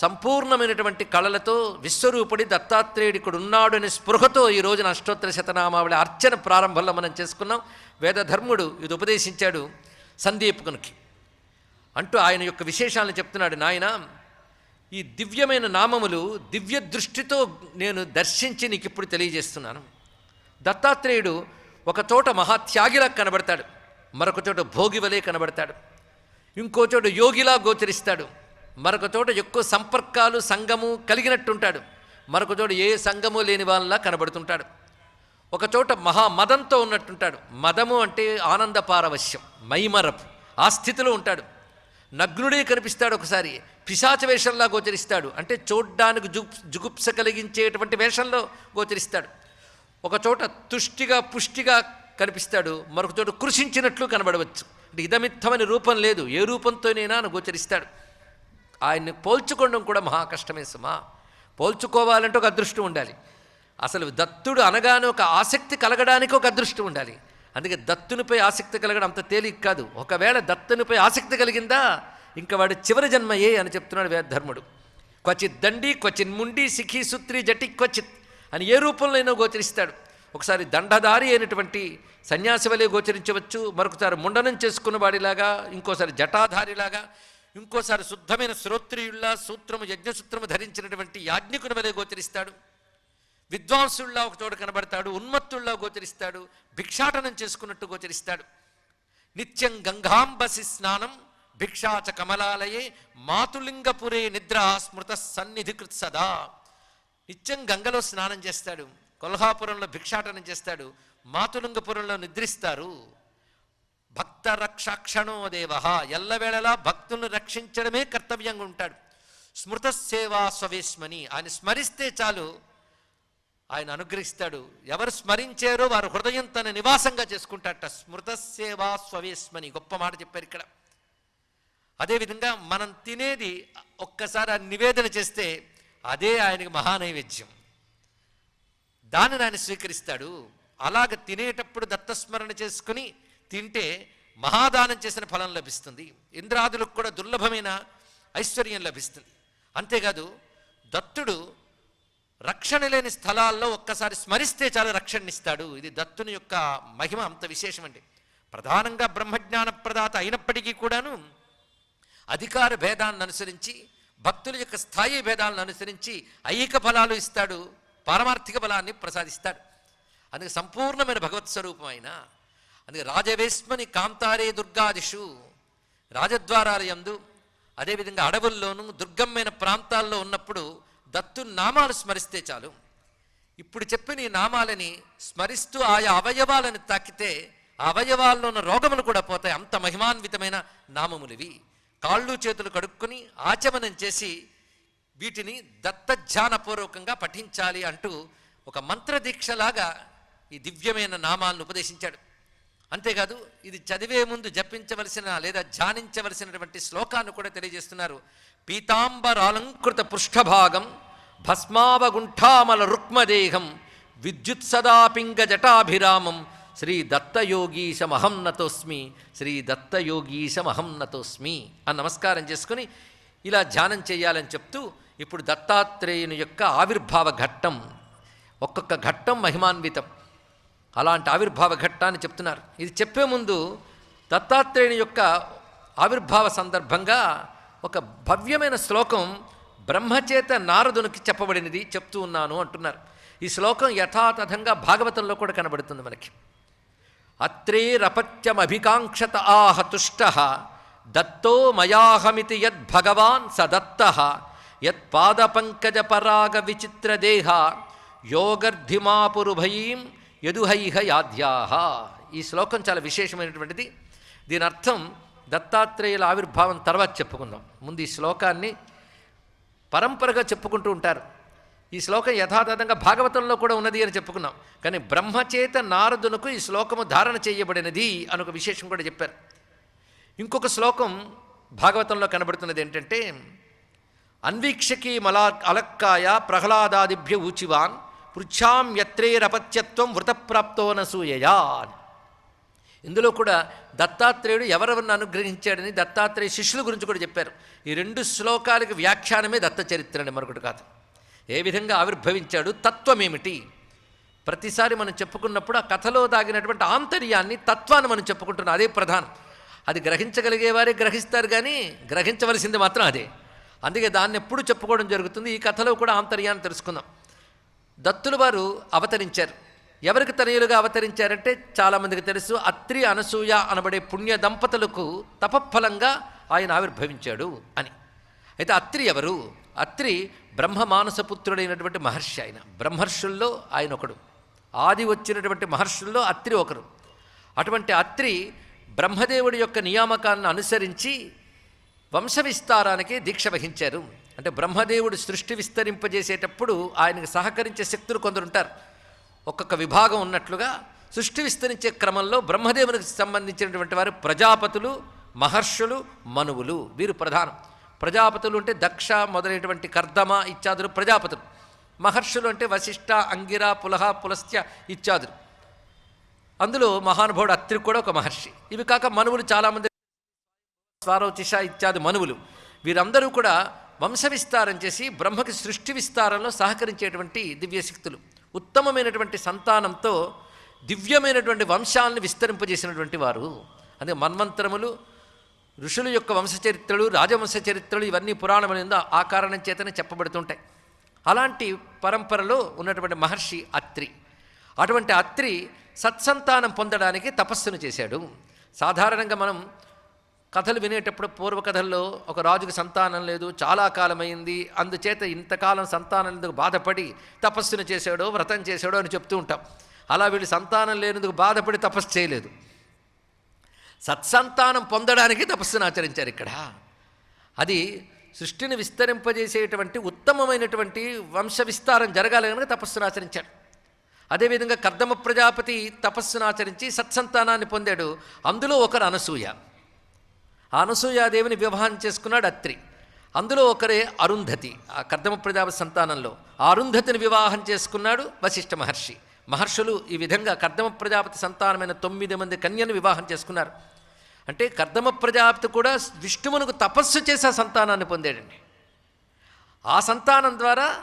సంపూర్ణమైనటువంటి కళలతో విశ్వరూపుడి దత్తాత్రేయుడు ఇక్కడ ఉన్నాడు అనే స్పృహతో ఈ రోజున అష్టోత్తర శతనామావళి అర్చన ప్రారంభంలో మనం చేసుకున్నాం. వేదధర్ముడు ఇది ఉపదేశించాడు సందీపకునికి. అంటూ ఆయన యొక్క విశేషాలను చెప్తున్నాడు నాయన ఈ దివ్యమైన నామములు దివ్య దృష్టితో నేను దర్శించి నీకు ఇప్పుడు తెలియజేస్తున్నాను. దత్తాత్రేయుడు ఒక చోట మహాత్యాగిలా కనబడతాడు మరొక చోట భోగివలే కనబడతాడు ఇంకో చోట యోగిలా గోచరిస్తాడు. మరొక చోట ఎక్కువ సంపర్కాలు సంఘము కలిగినట్టుంటాడు. మరొక చోట ఏ సంఘము లేని వాళ్ళలా కనబడుతుంటాడు. ఒక చోట మహా మదంతో ఉన్నట్టుంటాడు. మదము అంటే ఆనంద పారవశ్యం మైమరపు ఆ స్థితిలో ఉంటాడు. నగ్నుడే కనిపిస్తాడు ఒకసారి పిశాచ వేషంలా గోచరిస్తాడు. అంటే చూడ్డానికి జు జుగుప్స కలిగించేటువంటి వేషంలో గోచరిస్తాడు. ఒక చోట తుష్టిగా పుష్టిగా కనిపిస్తాడు. మరొక చోట కృషించినట్లు కనబడవచ్చు. అంటే ఇదమిత్తమని రూపం లేదు. ఏ రూపంతోనైనా అని గోచరిస్తాడు. ఆయన్ని పోల్చుకోవడం కూడా మహా కష్టమే సుమా. పోల్చుకోవాలంటే ఒక అదృష్టం ఉండాలి. అసలు దత్తుడు అనగానే ఒక ఆసక్తి కలగడానికి ఒక అదృష్టం ఉండాలి. అందుకే దత్తునిపై ఆసక్తి కలగడం అంత తేలిక కాదు. ఒకవేళ దత్తునిపై ఆసక్తి కలిగిందా ఇంకా వాడు చివరి జన్మయే అని చెప్తున్నాడు వేదధర్ముడు క్వచిత్ దండి క్వచిన్ ముండి సిఖి సుత్రి జటి క్వచిత్ అని ఏ రూపంలోనైనా గోచరిస్తాడు. ఒకసారి దండధారి అయినటువంటి సన్యాసి వలె గోచరించవచ్చు. మరొకసారి ముండనం చేసుకున్న వాడిలాగా ఇంకోసారి జటాధారిలాగా ఇంకోసారి శుద్ధమైన శ్రోత్రియుల్లా సూత్రము యజ్ఞసూత్రము ధరించినటువంటి యాజ్ఞికుని వలె గోచరిస్తాడు. విద్వాంసుల్లా ఒక చోట కనబడతాడు ఉన్మత్తుల్లా గోచరిస్తాడు భిక్షాటనం చేసుకున్నట్టు గోచరిస్తాడు. నిత్యం గంగాంబసి స్నానం భిక్షాచ కమలాలయే మాతులింగపురే నిద్ర స్మృత సన్నిధికృత్ సదా. నిత్యం గంగలో స్నానం చేస్తాడు కొల్హాపురంలో భిక్షాటనం చేస్తాడు మాతులింగపురంలో నిద్రిస్తారు. భక్త రక్షాక్షణో దేవ ఎల్లవేళలా భక్తులను రక్షించడమే కర్తవ్యంగా ఉంటాడు. స్మృత సేవా స్వవేశ్మని ఆయన స్మరిస్తే చాలు ఆయన అనుగ్రహిస్తాడు. ఎవరు స్మరించారో వారు హృదయం తన నివాసంగా చేసుకుంటారట. స్మృత సేవా స్వవేశ్మని గొప్ప మాట చెప్పారు ఇక్కడ. అదేవిధంగా మనం తినేది ఒక్కసారి ఆ నివేదన చేస్తే అదే ఆయనకి మహానైవేద్యం. దానిని ఆయన స్వీకరిస్తాడు. అలాగ తినేటప్పుడు దత్తస్మరణ చేసుకుని తింటే మహాదానం చేసిన ఫలం లభిస్తుంది. ఇంద్రాదులకు కూడా దుర్లభమైన ఐశ్వర్యం లభిస్తుంది. అంతేకాదు దత్తుడు రక్షణ లేని స్థలాల్లో ఒక్కసారి స్మరిస్తే చాలు రక్షణనిస్తాడు. ఇది దత్తుని యొక్క మహిమ అంత విశేషమండి. ప్రధానంగా బ్రహ్మజ్ఞాన ప్రదాత అయినప్పటికీ కూడాను అధికార భేదాన్ని అనుసరించి భక్తుల యొక్క స్థాయి భేదాలను అనుసరించి ఐహిక ఫలాలు ఇస్తాడు పారమార్థిక ఫలాన్ని ప్రసాదిస్తాడు. అందుకే సంపూర్ణమైన భగవత్ స్వరూపం అయినా అందుకే రాజవేశ్మని కాంతారే దుర్గాదిషు రాజద్వారాల యందు అదేవిధంగా అడవుల్లోనూ దుర్గమైన ప్రాంతాల్లో ఉన్నప్పుడు దత్తు నామాలు స్మరిస్తే చాలు. ఇప్పుడు చెప్పిన ఈ నామాలని స్మరిస్తూ ఆయా అవయవాలను తాకితే ఆ అవయవాల్లో ఉన్న రోగములు కూడా పోతాయి. అంత మహిమాన్వితమైన నామములివి. కాళ్ళు చేతులు కడుక్కొని ఆచమనం చేసి వీటిని దత్తధ్యానపూర్వకంగా పఠించాలి అంటూ ఒక మంత్రదీక్షలాగా ఈ దివ్యమైన నామాలను ఉపదేశించాడు. అంతేకాదు ఇది చదివే ముందు జపించవలసిన లేదా ధ్యానించవలసినటువంటి శ్లోకాన్ని కూడా తెలియజేస్తున్నారు. పీతాంబరాలంకృత పృష్ఠభాగం భస్మావగుంఠామల రుక్మదేహం విద్యుత్ సదాపింగ జటాభిరామం శ్రీ దత్తయోగీశమహం నతోస్మి శ్రీ దత్తయోగీశమహం నతోస్మి అని నమస్కారం చేసుకుని ఇలా ధ్యానం చేయాలని చెప్తూ ఇప్పుడు దత్తాత్రేయుని యొక్క ఆవిర్భావ ఘట్టం ఒక్కొక్క ఘట్టం మహిమాన్వితం. అలాంటి ఆవిర్భావ ఘట్టాన్ని చెప్తున్నారు. ఇది చెప్పే ముందు దత్తాత్రేయుని యొక్క ఆవిర్భావ సందర్భంగా ఒక భవ్యమైన శ్లోకం బ్రహ్మచేత నారదునికి చెప్పబడినది చెప్తూ ఉన్నాను అంటున్నారు. ఈ శ్లోకం యథాతథంగా భాగవతంలో కూడా కనబడుతుంది మనకి. అత్రేరపత్యమభికాంక్షత ఆహ తుష్ట దత్తో మయాహమితి యద్భగవాన్ స దత్త యత్పాదపంకజ పరాగ విచిత్రదేహ యోగర్ధిమాపురుభయీం యదుహైహ యాధ్యాహ ఈ శ్లోకం చాలా విశేషమైనటువంటిది. దీని అర్థం దత్తాత్రేయుల ఆవిర్భావం తర్వాత చెప్పుకుందాం. ముందు ఈ శ్లోకాన్ని పరంపరగా చెప్పుకుంటూ ఉంటారు. ఈ శ్లోకం యథాతథంగా భాగవతంలో కూడా ఉన్నది అని చెప్పుకున్నాం. కానీ బ్రహ్మచేత నారదునకు ఈ శ్లోకము ధారణ చేయబడినది అని ఒక విశేషం కూడా చెప్పారు. ఇంకొక శ్లోకం భాగవతంలో కనబడుతున్నది ఏంటంటే అన్వీక్షకి మలా అలక్కాయ ప్రహ్లాదాదిభ్య ఊచివాన్ పృచ్ఛాం యత్రేరపత్యత్వం వృతప్రాప్తోన సూయయా అని ఇందులో కూడా దత్తాత్రేయుడు ఎవరెవరిని అనుగ్రహించాడని దత్తాత్రేయ శిష్యుల గురించి కూడా చెప్పారు. ఈ రెండు శ్లోకాలకు వ్యాఖ్యానమే దత్త చరిత్ర అని మరొకటి కాదు. ఏ విధంగా ఆవిర్భవించాడు తత్వమేమిటి? ప్రతిసారి మనం చెప్పుకున్నప్పుడు ఆ కథలో దాగినటువంటి ఆంతర్యాన్ని తత్వాన్ని మనం చెప్పుకుంటున్నాం. అదే ప్రధానం. అది గ్రహించగలిగేవారే గ్రహిస్తారు కానీ గ్రహించవలసింది మాత్రం అదే. అందుకే దాన్ని ఎప్పుడు చెప్పుకోవడం జరుగుతుంది. ఈ కథలో కూడా ఆంతర్యాన్ని తెలుసుకుందాం. దత్తులు వారు అవతరించారు. ఎవరికి తనయులుగా అవతరించారంటే చాలామందికి తెలుసు అత్రి అనసూయ అనబడే పుణ్య దంపతులకు తపఫలంగా ఆయన ఆవిర్భవించాడు అని. అయితే అత్రి ఎవరు? అత్రి బ్రహ్మ మానసపుత్రుడైనటువంటి మహర్షి ఆయన. బ్రహ్మర్షుల్లో ఆయన ఒకడు. ఆది వచ్చినటువంటి మహర్షుల్లో అత్రి ఒకరు. అటువంటి అత్రి బ్రహ్మదేవుడి యొక్క నియామకాన్ని అనుసరించి వంశ విస్తారానికి దీక్ష వహించారు. అంటే బ్రహ్మదేవుడు సృష్టి విస్తరింపజేసేటప్పుడు ఆయనకు సహకరించే శక్తులు కొందరుంటారు. ఒక్కొక్క విభాగం ఉన్నట్లుగా సృష్టి విస్తరించే క్రమంలో బ్రహ్మదేవునికి సంబంధించినటువంటి వారు ప్రజాపతులు మహర్షులు మనువులు. వీరు ప్రధానం. ప్రజాపతులు అంటే దక్ష మొదలైనటువంటి కర్దమ ఇత్యాదులు ప్రజాపతులు. మహర్షులు అంటే వశిష్ఠ అంగిర పులహ పులస్త్య ఇత్యాదులు. అందులో మహానుభావుడు అత్రి కూడా ఒక మహర్షి. ఇవి కాక మనువులు చాలామంది స్వారోచిష ఇత్యాది మనువులు. వీరందరూ కూడా వంశ విస్తారం చేసి బ్రహ్మకి సృష్టి విస్తారంలో సహకరించేటువంటి దివ్యశక్తులు. ఉత్తమమైనటువంటి సంతానంతో దివ్యమైనటువంటి వంశాలను విస్తరింపజేసినటువంటి వారు. అదే మన్వంతరములు ఋషుల యొక్క వంశచరిత్రలు రాజవంశ చరిత్రలు ఇవన్నీ పురాణములందు ఆ కారణం చేతనే చెప్పబడుతుంటాయి. అలాంటి పరంపరలో ఉన్నటువంటి మహర్షి అత్రి. అటువంటి అత్రి సత్సంతానం పొందడానికి తపస్సును చేశాడు. సాధారణంగా మనం కథలు వినేటప్పుడు పూర్వకథల్లో ఒక రాజుకి సంతానం లేదు చాలా కాలమైంది అందుచేత ఇంతకాలం సంతానం ఎందుకు బాధపడి తపస్సును చేశాడో వ్రతం చేశాడో అని చెప్తూ ఉంటాం. అలా వీళ్ళు సంతానం లేనందుకు బాధపడి తపస్సు చేయలేదు. సత్సంతానం పొందడానికి తపస్సును ఆచరించారు ఇక్కడ. అది సృష్టిని విస్తరింపజేసేటువంటి ఉత్తమమైనటువంటి వంశ విస్తారం జరగాలి కనుక తపస్సును ఆచరించాడు అదేవిధంగా కర్దమ ప్రజాపతి తపస్సును ఆచరించి సత్సంతానాన్ని పొందాడు. అందులో ఒకరు అనసూయ. ఆ అనసూయాదేవిని వివాహం చేసుకున్నాడు అత్రి. అందులో ఒకరే అరుంధతి ఆ కర్దమ ప్రజాపతి సంతానంలో. ఆ అరుంధతిని వివాహం చేసుకున్నాడు వశిష్ఠ మహర్షి. మహర్షులు ఈ విధంగా కర్దమ ప్రజాపతి సంతానమైన తొమ్మిది మంది కన్యను వివాహం చేసుకున్నారు. అంటే కర్దమ ప్రజాపతి కూడా విష్ణువునకు తపస్సు చేసే సంతానాన్ని పొందాడండి. ఆ సంతానం ద్వారా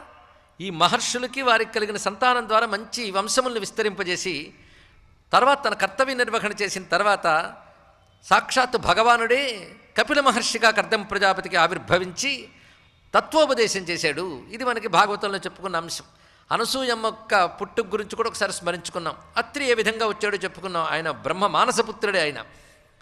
ఈ మహర్షులకి వారికి కలిగిన సంతానం ద్వారా మంచి వంశములను విస్తరింపజేసి తర్వాత తన కర్తవ్య నిర్వహణ చేసిన తర్వాత సాక్షాత్తు భగవానుడే కపిల మహర్షిగా కర్దం ప్రజాపతికి ఆవిర్భవించి తత్వోపదేశం చేశాడు. ఇది మనకి భాగవతంలో చెప్పుకున్న అంశం. అనసూయమ్మ యొక్క పుట్టుకు గురించి కూడా ఒకసారి స్మరించుకున్నాం. అత్రి ఏ విధంగా వచ్చాడో చెప్పుకున్నాం. ఆయన బ్రహ్మ మానసపుత్రుడే ఆయన.